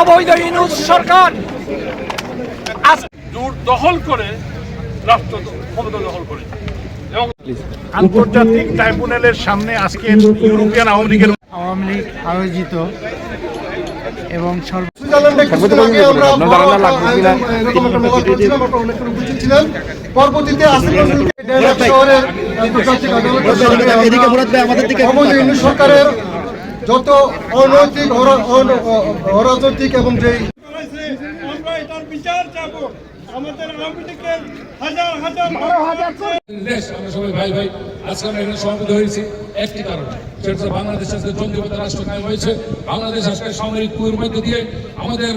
অবৈধ ইনুস সরকার। আজ জোর দখল করে রাষ্ট্র ক্ষমতা দখল করে। আন্তর্জাতিক ট্রাইব্যুনালের সামনে আজকে ইউরোপিয়ান আওয়ামী লীগের আওয়ামী লীগ আয়োজিত এবং। পরবর্তীতে শহরের সরকারের যত অনৈতিক অরাজনৈতিক এবং হয়েছি একটি কারণে রাষ্ট্র হয়েছে মধ্যে দিয়ে আমাদের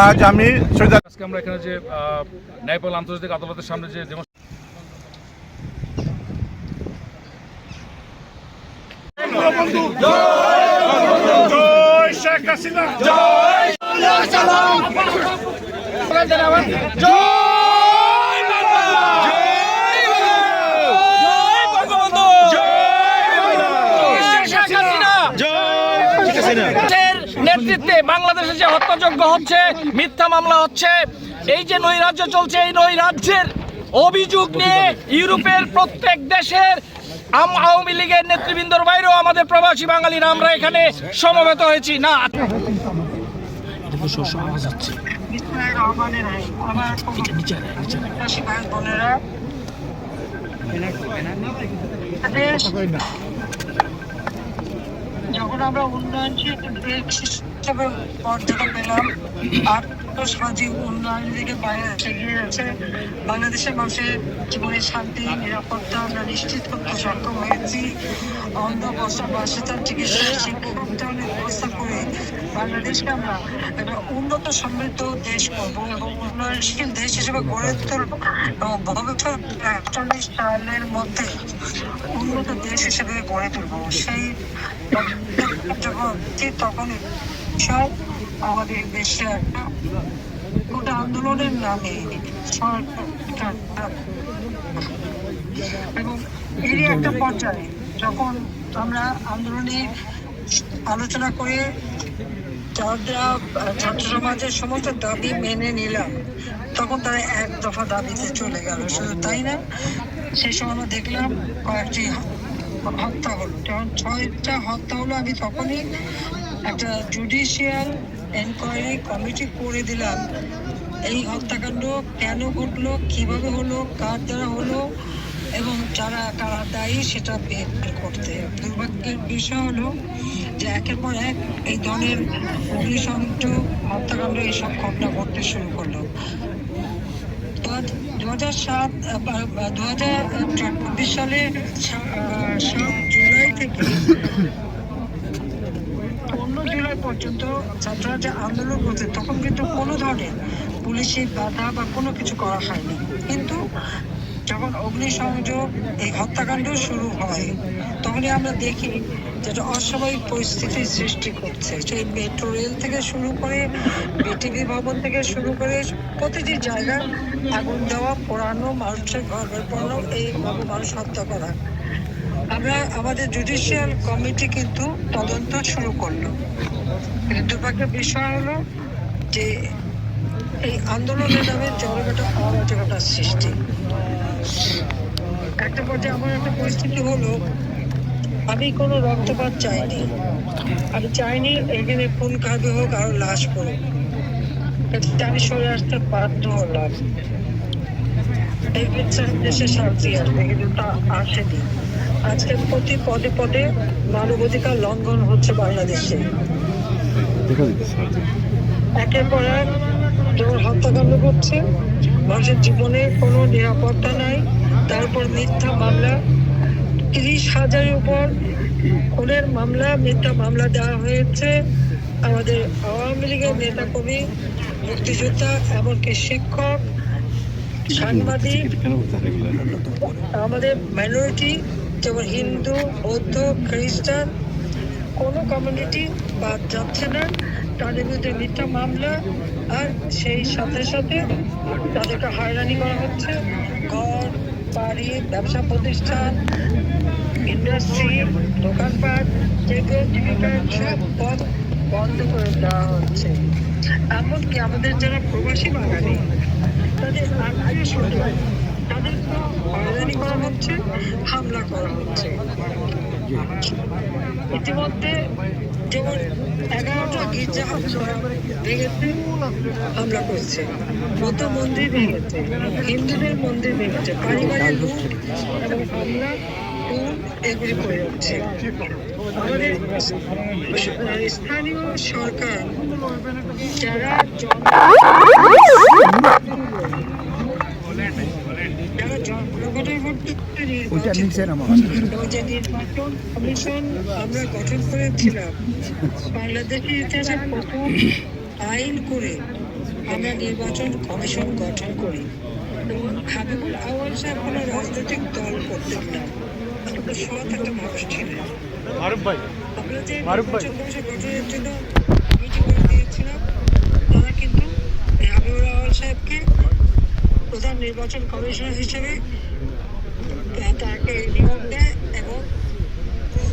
আজ আমি আজকে আমরা এখানে যে ন্যায়পাল আন্তর্জাতিক আদালতের সামনে যে নেতৃত্বে বাংলাদেশে যে হত্যাযজ্ঞ হচ্ছে, মিথ্যা মামলা হচ্ছে, এই যে নৈরাজ্য চলছে, এই নৈরাজ্যের অভিযোগ নিয়ে ইউরোপের প্রত্যেক দেশের আম আওয়ামী লীগের নেতৃবৃন্দর বাইরেও আমাদের প্রবাসী বাঙালিরা আমরা এখানে সমবেত হয়েছি। না। যখন আমরা উন্নয়নশীল দেশ হিসেবে মর্যাদা পেলাম আর সামাজিক উন্নয়নের দিকে এগিয়ে যাচ্ছে বাংলাদেশের মানুষের জীবনে শান্তি, নিরাপত্তা, আমরা নিশ্চিত করতে সক্ষম হয়েছি। অন্ধ বস্ত্র বাসস্থান, চিকিৎসা, শিক্ষা ব্যবস্থা করে বাংলাদেশকে আমরা একটা উন্নত, সমৃদ্ধ দেশ করব এবং উন্নয়নশীল দেশ হিসেবে গড়ে তুলব এবং ভবিষ্যৎ একচল্লিশ সালের মধ্যে উন্নত দেশ হিসেবে গড়ে তুলব। সেই যখন তখন সব আমাদের দেশে একটা আন্দোলনের নামে এবং এরই একটা পর্যায়ে যখন আমরা আন্দোলনে আলোচনা করে যারা ছাত্র সমাজের সমস্ত দাবি মেনে নিলাম, তখন তারা এক দফা দাবিতে চলে গেল। শুধু তাই না, সেই সময় আমরা দেখলাম কয়েকটি হত্যা হলো। যখন ছয়টা হত্যা হলো, আমি তখনই একটা জুডিশিয়াল এনকোয়ারি কমিটি করে দিলাম। এই হত্যাকাণ্ড কেন ঘটলো কীভাবে হলো কার দ্বারা হলো এবং যারা কারা দায়ী সেটা বের করতে। দুর্ভাগ্যের বিষয় হলো যে একের পর এক এই ধরনের অগ্নিসংযোগ হত্যাকাণ্ড এইসব ঘটনা ঘটতে শুরু করল। দু হাজার সাত দু হাজার চব্বিশ সালের সা- আহ, সাত জুলাই থেকে পর্যন্ত ছাত্ররা যে আন্দোলন করছে, তখন কিন্তু কোনো ধরনের পুলিশের বাধা বা কোনো কিছু করা হয়নি। কিন্তু যখন অগ্নিসংযোগ, এই হত্যাকাণ্ড শুরু হয়, তখনই আমরা দেখি যেটা অস্বাভাবিক পরিস্থিতির সৃষ্টি করছে। সেই মেট্রো রেল থেকে শুরু করে বিটিভি ভবন থেকে শুরু করে প্রতিটি জায়গায় আগুন দেওয়া, পোড়ানো, মানুষের ঘর ঘর পোড়ানো এইভাবে মানুষ হত্যা করা। আমরা আমাদের জুডিশিয়াল কমিটি কিন্তু তদন্ত শুরু করল। দুর্ভাগ্যের বিষয় হলো যে এই আন্দোলনের নামে জড়গটা অরাজকতার সৃষ্টি। একটা পর্যায়ে আমার একটা পরিস্থিতি হলো, আমি কোনো রক্তপাত চাইনি। আমি চাইনি এখানে খুন খাবে হোক আর লাশ পড়ুক। আমি সরে আসতে বাধ্য হলাম। এই দেশে শান্তি আসবে কিন্তু তা আসেনি। আজকে প্রতি পদে পদে মানবাধিকার লঙ্ঘন হচ্ছে বাংলাদেশে একের পর এক যেমন হত্যাকাণ্ড করছে মানুষের জীবনে কোনো নিরাপত্তা নাই তারপর মিথ্যা মামলা তিরিশ হাজারের উপর খুনের মামলা মিথ্যা মামলা দেওয়া হয়েছে আমাদের আওয়ামী লীগের নেতা কবি মুক্তিযোদ্ধা এমনকি শিক্ষক সাংবাদিক আমাদের মাইনরিটি যেমন হিন্দু, বৌদ্ধ, খ্রিস্টান, কোনো কমিউনিটি বাদ যাচ্ছে না। তাদের বিরুদ্ধে মিথ্যা মামলা, আর সেই সাথে সাথে তাদেরকে হয়রানি করা হচ্ছে। ঘর, বাড়ি, ব্যবসা প্রতিষ্ঠান ইন্ডাস্ট্রি দোকানপাট, যেগুলো জীবিকার সব পথ বন্ধ করে দেওয়া হচ্ছে। এমনকি আমাদের যারা প্রবাসী বাঙালি, তাদের আত্মীয় স্বজন হয়রানি করা হচ্ছে, হামলা করা হচ্ছে। ইতিমধ্যে যেমন এগারোটা গির্জা ভেঙেছে, হামলা করেছে। মতো মন্দির ভেঙেছে, হিন্দুদের মন্দির ভেঙেছে, পারিবারিক লুট এবং হামলা যাচ্ছে স্থানীয় সরকার যারা জনগণের মধ্যে এবং যে নির্বাচন কমিশন আমরা গঠন করেছিলাম। বাংলাদেশের ইতিহাসে প্রথম আইন করে আমরা নির্বাচন কমিশন গঠন করি। হাবিবুল আওয়াল সাহেব কোনো রাজনৈতিক দল করতেন না। আমরা সৎ একটা মানুষ ছিলেন। আমরা যে নির্বাচন কমিশন গঠনের জন্য কমিটি করে দিয়েছিলাম। তারা কিন্তু হাবিবুল আওয়াল সাহেবকে প্রধান নির্বাচন কমিশনার হিসেবে তাকে নিয়োগ দেয় এবং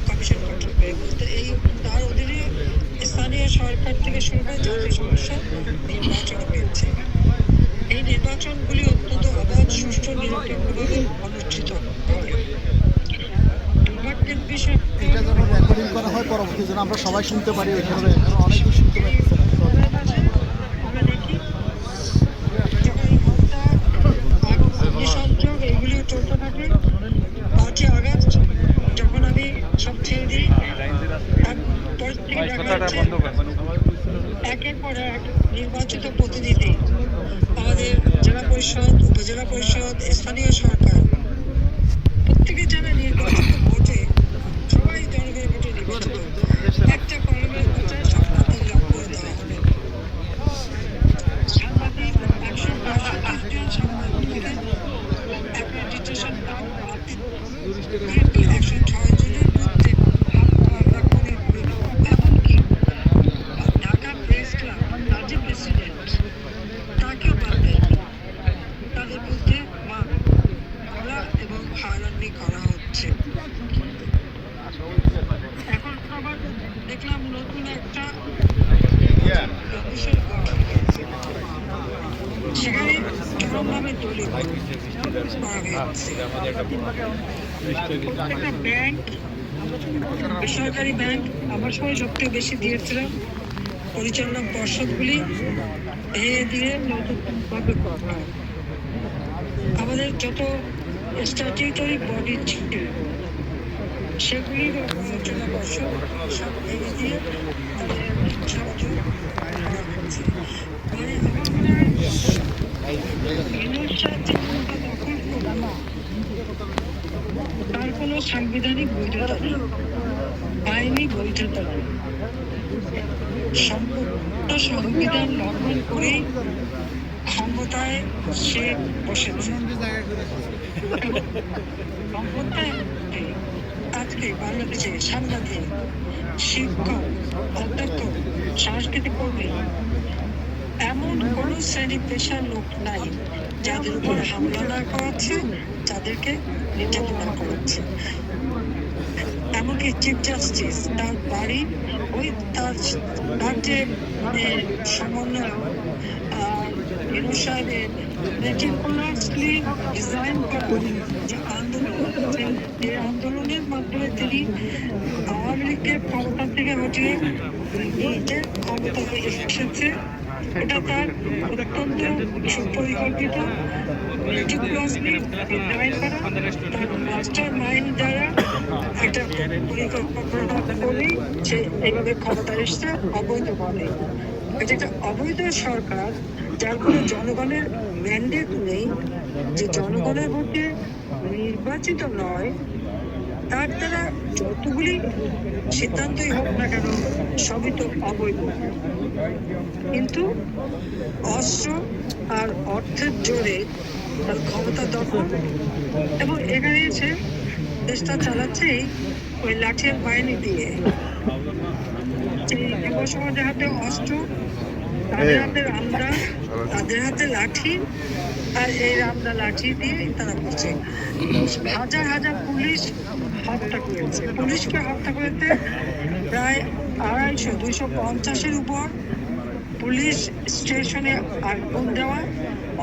কমিশন গঠন করে বলতে এই তার অধীনে স্থানীয় সরকার থেকে শুরু করে জাতীয় সমস্যা নির্বাচন হয়েছে এই নির্বাচনগুলি অত্যন্ত অবাধ সুষ্ঠু নিরপেক্ষভাবে অনুষ্ঠিত হবে এটা যেন রেকর্ডিং করা হয় পরবর্তী, যেন আমরা সবাই শুনতে পারি ওইভাবে অনেক কিছু শুনতে পারি আমরা দেখি যখন এই হত্যা অগ্নিসংযোগ এগুলিও চলতে থাকে পাঁচই আগস্ট যখন আমি সব ছেড়ে দিই তারপর থেকে দেখা যাচ্ছে একের পর এক নির্বাচিত প্রতিনিধি আমাদের জেলা পরিষদ উপজেলা পরিষদ স্থানীয় সরকার প্রত্যেকে যারা নির্বাচিত ভোটে সবাই জনগণের ভোটে নির্বাচিত একটা কলমের প্রচার সব বাতিল লাভ করে দেওয়া হলো সাংবাদিক একশো বাষট্টি জন সাংবাদিকের অ্যাক্রেডিটেশন কার্ড বাতিল বিএনপি একশো ছয় জনের বিরুদ্ধে হামলা করে এমনকি ঢাকা প্রেস ক্লাব তার যে প্রেসিডেন্ট তাকেও বাদ দেয়নি তাদের বিরুদ্ধে মামলা এবং হয়রানি করা হচ্ছে এখন আবার দেখলাম নতুন একটা কমিশন গঠন করেছে। সেখানে চরমভাবে দলীয় প্রত্যেকটা ব্যাংক বেসরকারি ব্যাংক আমার সময় সবথেকে বেশি দিয়েছিলাম পরিচালনা পর্ষদগুলি ভেঙে দিয়ে নতুনভাবে আমাদের যত স্ট্যাটিউটরি বডি ছিল সেগুলির পরিচালনা পর্ষদ সব ভেঙে দিয়ে মানে বিনয়ের সাথে ক্ষমতা দখল করব তার কোনো সাংবিধানিক বৈধতা নেই আইনি বৈধতা নেই। সম্পূর্ণ সংবিধান লঙ্ঘন করেই ক্ষমতায় সে বসেছে। আজকে বাংলাদেশে সাংবাদিক, শিক্ষক, অধ্যক্ষ, সাংস্কৃতিক কর্মী, এমন কোন শ্রেণি পেশার লোক নাই যাদের উপর হামলা না করাচ্ছে যাদেরকে নির্যাতনা করাচ্ছে। এমনকি চিফ জাস্টিস তার বাড়ি ওই তার যে মানে সমন্বয় যে আন্দোলন, যে আন্দোলনের মাধ্যমে তিনি এটা তার অত্যন্ত সুপরিকল্পিত দ্বারা একটা পরিকল্পনা এটা একটা অবৈধ সরকার যার কোনো জনগণের ম্যান্ডেট নেই যে জনগণের ভোটে নির্বাচিত নয় তার দ্বারা যতগুলি সিদ্ধান্তই হোক না কেন সবই তো অবৈধ কিন্তু অস্ত্র আর অর্থের জোরে তার ক্ষমতা দখল এবং এখানে এসে দেশটা চালাচ্ছেই ওই লাঠির বাহিনী দিয়ে। যুব সমাজের হাতে অস্ত্র তাদের হাতে রামদা তাদের হাতে লাঠি আর এই রামদা লাঠি দিয়ে তারা করছে। হাজার হাজার পুলিশ হত্যা করেছে। পুলিশকে হত্যা করেছে প্রায় আড়াইশো দুইশো পঞ্চাশের উপর পুলিশ স্টেশনে আগুন দেওয়া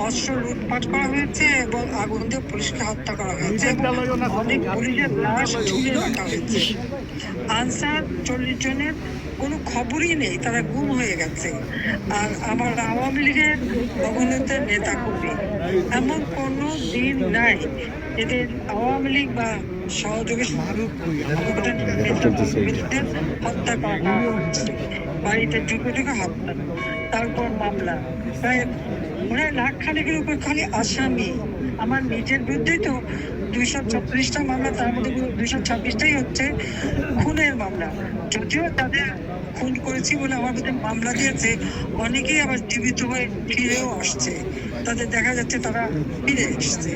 অস্ত্র লুটপাট করা হয়েছে এবং আগুন দিয়ে পুলিশকে হত্যা করা হয়েছে অনেক পুলিশের লাশ ঝুলিয়ে রাখা হয়েছে। আনসার চল্লিশ জনের কোনো খবরই নেই, তারা গুম হয়ে গেছে। আর আমার আওয়ামী লীগের অবনতের নেতা কর্মী এমন কোনো দিন নাই। এদের আওয়ামী লীগ বা সহযোগী হত্যা করা বাড়িতে ঢুকে ঢুকে হত্যা, তারপর মামলা, প্রায় হয় লাখ খানেকের উপর খালি আসামি। আমার নিজের বিরুদ্ধেই তো দুইশো চব্বিশটা মামলা, তার মধ্যে দুইশো ছাব্বিশটাই হচ্ছে খুনের মামলা। যদিও তাদের খুন করেছি বলে আমার বিরুদ্ধে মামলা দিয়েছে, অনেকেই আবার জীবিত হয়ে ফিরেও আসছে। তাদের দেখা যাচ্ছে তারা ফিরে এসছে।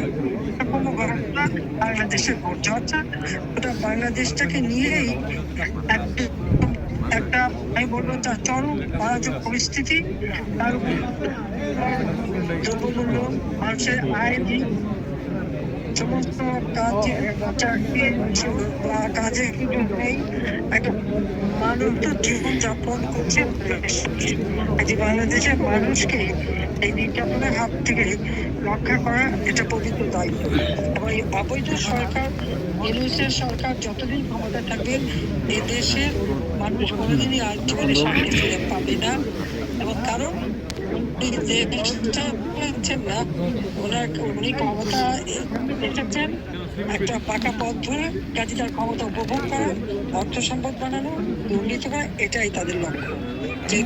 কোনো ঘটনা বাংলাদেশে ঘটছে অর্থাৎ ওটা বাংলাদেশটাকে নিয়েই একটা একটা আমি বলব যা চরম অরাজক পরিস্থিতি। তার উপর মানুষের আয় নেই সমস্ত কাজে বা নেই। একটা মানুষ তো জীবন যাপন করছে বাংলাদেশের মানুষকে এই হাত থেকে রক্ষা করা এটা অবৈধ সরকার সরকার যতদিন ক্ষমতা থাকবে এ দেশের মানুষ কোনোদিনই আর জীবনে শান্তি ফিরে পাবে না। এবং কারণ একটা পাকা পথ ধরে কাজে তার ক্ষমতা উপভোগ করা, অর্থ সম্পদ করা, এটাই তাদের লক্ষ্য। যে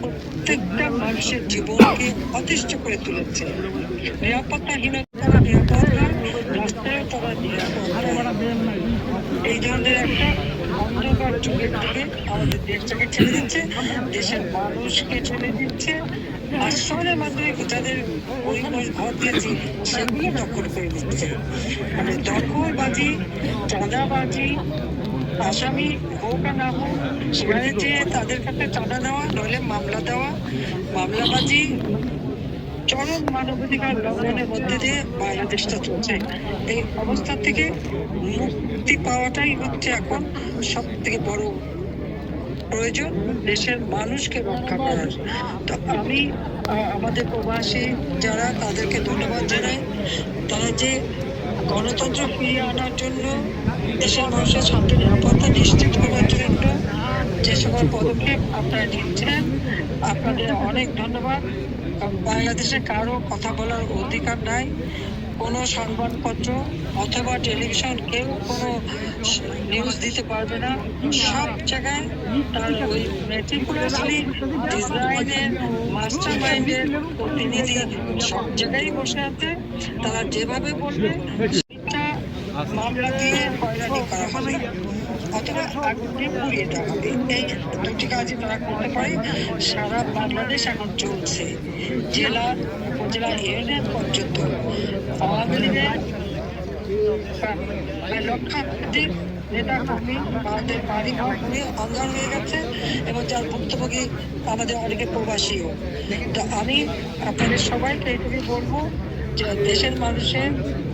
প্রত্যেকটা মানুষের জীবনকে অতিষ্ঠ করে তুলেছে। নিরাপত্তাহীনতা, নিরাপদ নয় রাস্তায় তারা নিরাপদ নয়। এই ধরনের একটা অন্ধকার যুগের আমাদের দেশটাকে দিচ্ছে, দেশের মানুষকে দিচ্ছে মাধ্যমে যাদের ঘর দিয়েছি নিচ্ছে। মানে দখলবাজি, চাঁদাবাজি, আসামি হোক আর না হোক, সেখানে যে তাদের কাছে চাঁদা দেওয়া, নইলে মামলা দেওয়া, মামলাবাজি চরম মানবাধিকার লঙ্ঘনের মধ্যে দিয়ে বাংলাদেশটা চলছে। এই অবস্থা থেকে মুক্তি পাওয়াটাই হচ্ছে এখন সব থেকে বড় প্রয়োজন দেশের মানুষকে রক্ষা করার। তো আমি আমাদের প্রবাসী যারা, তাদেরকে ধন্যবাদ জানাই। তারা যে গণতন্ত্র ফিরিয়ে আনার জন্য দেশের মানুষের ছাত্র নিরাপত্তা নিশ্চিত করার জন্য যে সকল পদক্ষেপ আপনারা নিচ্ছেন, আপনাদের অনেক ধন্যবাদ। বাংলাদেশে কারও কথা বলার অধিকার নাই, কোনো সংবাদপত্র অথবা টেলিভিশন কেউ কোনো নিউজ দিতে পারবে না। সব জায়গায় তার ওই মেটিকুলাসলি ডিজাইনের মাস্টার মাইন্ডের প্রতিনিধি সব জায়গায় বসে আছে। তারা যেভাবে বলবে, সেটা মামলা দিয়ে হয়রানি করা হবে। অথবা আগুন পুড়িয়ে দেওয়া হবে। এই দুটি কাজই তারা করতে পারে। সারা বাংলাদেশ এখন চলছে। জেলা, উপজেলা ইউনিয়ন পর্যন্ত। আওয়ামী লীগের প্রায় দ্বীপ যেটা বাড়ি ঘর হয়ে গেছে এবং যার ভুক্তভোগী আমাদের অনেকে প্রবাসীও। তো আমি আপনাদের সবাইকে এইটুকু বলব যে দেশের মানুষের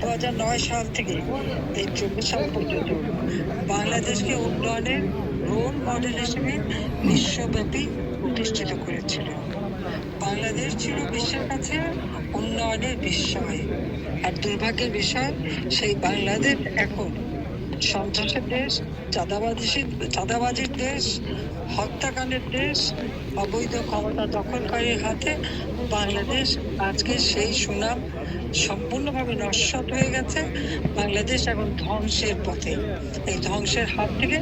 দু হাজার নয় সাল থেকে এই চব্বিশ সাল পর্যন্ত বাংলাদেশকে উন্নয়নের রোল মডেল হিসেবে বিশ্বব্যাপী প্রতিষ্ঠিত করেছিল। বাংলাদেশ ছিল বিশ্বের কাছে উন্নয়নের বিস্ময়। আর দুর্ভাগ্যের বিষয়, সেই বাংলাদেশ এখন সন্ত্রাসের দেশ চাঁদাবাজি চাঁদাবাজির দেশ, হত্যাকাণ্ডের দেশ, অবৈধ ক্ষমতা দখলকারীর হাতে বাংলাদেশ আজকে সেই সুনাম সম্পূর্ণভাবে নস্বত হয়ে গেছে। বাংলাদেশ এখন ধ্বংসের পথে। এই ধ্বংসের হাত থেকে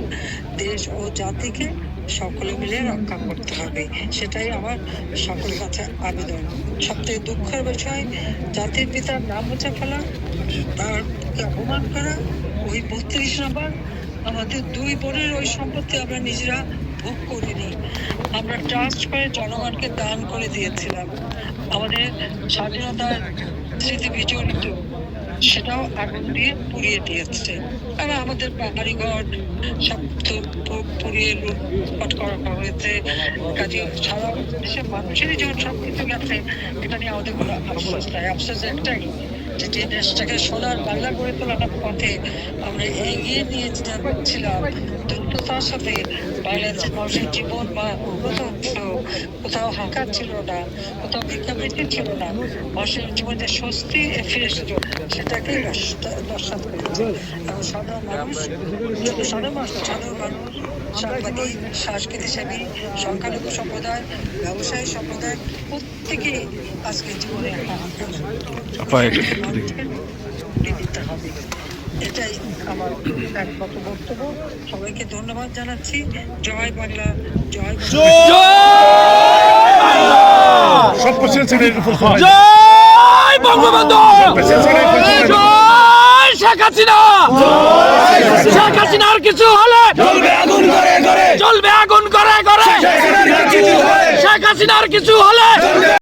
দেশ ও জাতিকে সকলে মিলে রক্ষা করতে হবে। সেটাই আমার সকলের কাছে আবেদন। সবথেকে দুঃখের বিষয়, জাতির পিতার নাম মুছে ফেলা তারকে অপমান করা, ওই বত্রিশ নম্বর, আমাদের দুই বোনের ওই সম্পত্তি আমরা নিজেরা ভোগ করিনি। আমরা ট্রাস্ট করে জনগণকে দান করে দিয়েছিলাম। আমাদের স্বাধীনতার স্মৃতি বিচরিত সেটাও আগুন দিয়ে পুড়িয়ে দিয়েছে। আর আমাদের বাড়িঘর সব পুড়িয়ে লুটপাট করা হয়েছে। কাজে সারা দেশের মানুষেরই যখন সব কিছু গেছে। এটা নিয়ে আমাদের কোনো আফসোস নাই। আফসোস একটাই যে দেশটাকে সোনার বাংলা গড়ে তোলার পথে আমরা এগিয়ে নিয়ে যাচ্ছিলাম দ্রুততার সাথে বাংলাদেশের মানুষের জীবন বা উন্নত হচ্ছিল কোথাও হাঁকার ছিল না, কোথাও ভিক্ষাবৃত্তি ছিল না, মানুষের জীবনে স্বস্তি ফিরে এসেছিল, সেটাকেই নস্বাত করেছে। এবং সাধারণ মানুষ সাধারণ মানুষ সাধারণ মানুষ সাংবাদিক সাংস্কৃতিক সেবী সংখ্যালঘু সম্প্রদায় ব্যবসায়ী সম্প্রদায় প্রত্যেকেই আজকে জীবনে হবে এটাই আমার একমাত্র বক্তব্য। সবাইকে ধন্যবাদ জানাচ্ছি। জয় বাংলা জয় বাংলা। সব জয় বঙ্গবন্ধু প্রেসিডেন্ট সেক্রেটারি জয়! শেখ হাসিনা। শেখ হাসিনার কিছু হলে চলবে আগুন করে করে চলবে আগুন করে করে শেখ হাসিনার কিছু হলে